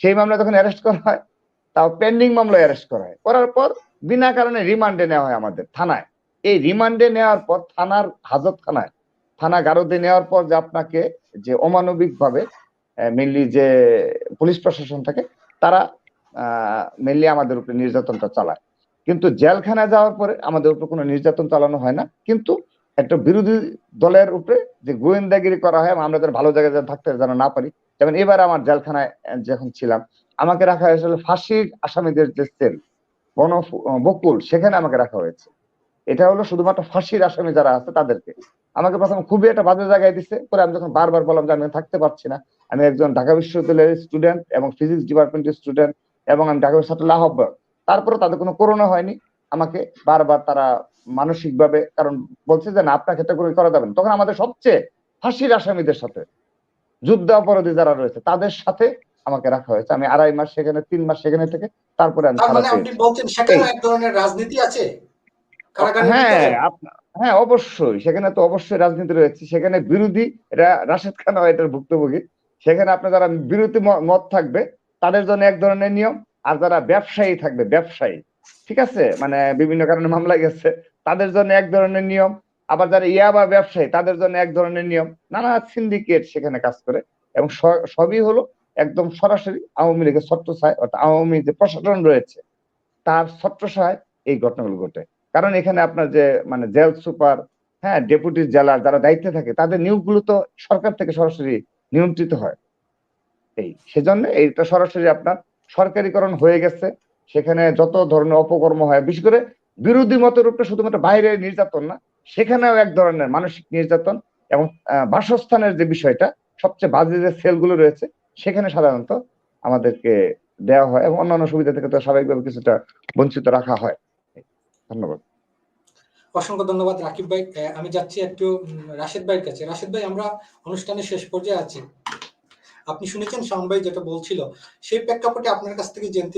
সেই মামলা যখন অ্যারেস্ট করা হয়, তাও পেন্ডিং মামলা অ্যারেস্ট করা হয়। করার পর বিনা কারণে রিমান্ডে নেওয়া হয় আমাদের থানায়। এই রিমান্ডে নেওয়ার পর থানার হাজত খানায় থানা গারদে নেওয়ার পর যে আপনাকে যে অমানবিক ভাবে মেনলি যে পুলিশ প্রশাসন থাকে, তারা মেনলি আমাদের উপরে নির্যাতনটা চালায়। কিন্তু জেলখানায় যাওয়ার পরে আমাদের উপরে কোনো নির্যাতন চালানো হয় না। কিন্তু একটা বিরোধী দলের উপরে যে গোয়েন্দাগিরি করা হয়, আমরা যেন ভালো জায়গায় থাকতে যেন না পারি যেমন এবার আমার জেলখানায় যখন ছিলাম, আমাকে রাখা হয়েছিল ফাঁসির আসামিদের যে সেল, বন বকুল, সেখানে আমাকে রাখা হয়েছে। এটা হলো শুধুমাত্র ফাঁসির আসামি যারা আছে তাদেরকে। আমাকে প্রথম খুবই একটা বাজে জায়গায় দিচ্ছে পরে আমি যখন বারবার বললাম যে আমি থাকতে পারছি না, আমি একজন ঢাকা বিশ্ববিদ্যালয়ের স্টুডেন্ট এবং ফিজিক্স ডিপার্টমেন্টের স্টুডেন্ট এবং আমি ঢাকা ছাত্র আহ্বায়ক তারপরে তাদের কোনো করোনা হয়নি। আমাকে বারবার তারা মানসিকভাবে, কারণ বলছে যে না, আপনার ক্ষেত্রে কোনো করা যাবে তখন আমাদের সবচেয়ে ফাঁসির আসামিদের সাথে যুদ্ধ অপরাধী যারা রয়েছে তাদের সাথে আমাকে রাখা হয়েছে। আমি আড়াই মাস সেখানে তিন মাস সেখানে থেকে তারপরে আমি মানে আপনি বলছেন সেখানে এক ধরনের রাজনীতি আছে? হ্যাঁ হ্যাঁ অবশ্যই। সেখানে তো অবশ্যই রাজনীতি রয়েছে। সেখানে বিরোধী রাশেদ খান এটার ভুক্তভোগী। সেখানে আপনার যারা বিরোধী মত থাকবে তাদের জন্য এক ধরনের নিয়ম। আর যারা ব্যবসায়ী থাকবে ব্যবসায়ী ঠিক আছে? মানে বিভিন্ন কারণে মামলা গেছে তাদের জন্য এক ধরনের নিয়ম। আবার যারা ইয়াবা ব্যবসায়ী, তাদের জন্য এক ধরনের নিয়ম। নানা সিন্ডিকেট সেখানে কাজ করে এবং সবই হলো একদম সরাসরি আওয়ামী লীগের ছত্রছায়, অর্থাৎ আওয়ামী যে প্রশাসন রয়েছে, তার ছত্রছায় এই ঘটনাগুলো ঘটে। কারণ এখানে আপনার যে মানে জেল সুপার হ্যাঁ ডেপুটি জেলার যারা দায়িত্বে থাকে, তাদের নিয়োগগুলো তো সরকার থেকে সরাসরি নিয়ন্ত্রিত হয়। এই সেজন্য এইটা সরাসরি আপনার সরকারিকরণ হয়ে গেছে। সেখানে যত ধরনের অপকর্ম হয়, বিশেষ করে বিরোধী মতের উপরে শুধুমাত্র বাইরে নির্যাতন না সেখানেও এক ধরনের মানসিক নির্যাতন এবং বাসস্থানের যে বিষয়টা, সবচেয়ে বাজে যে সেলগুলো রয়েছে, সেখানে সাধারণত আমাদেরকে দেওয়া হয় এবং অন্যান্য সুবিধা থেকে তো স্বাভাবিকভাবে কিছুটা বঞ্চিত রাখা হয়। ধন্যবাদ। অসংখ্য ধন্যবাদ, রাকিব ভাই। আমি যাচ্ছি একটু রাশেদ ভাইয়ের কাছে। রাশেদ ভাই, আমরা অনুষ্ঠানের শেষ পর্যায়ে আছি। আপনি শুনেছেন শাম ভাই যেটা বলছিল, সেই প্রেক্ষাপটে আপনার কাছ থেকে জানতে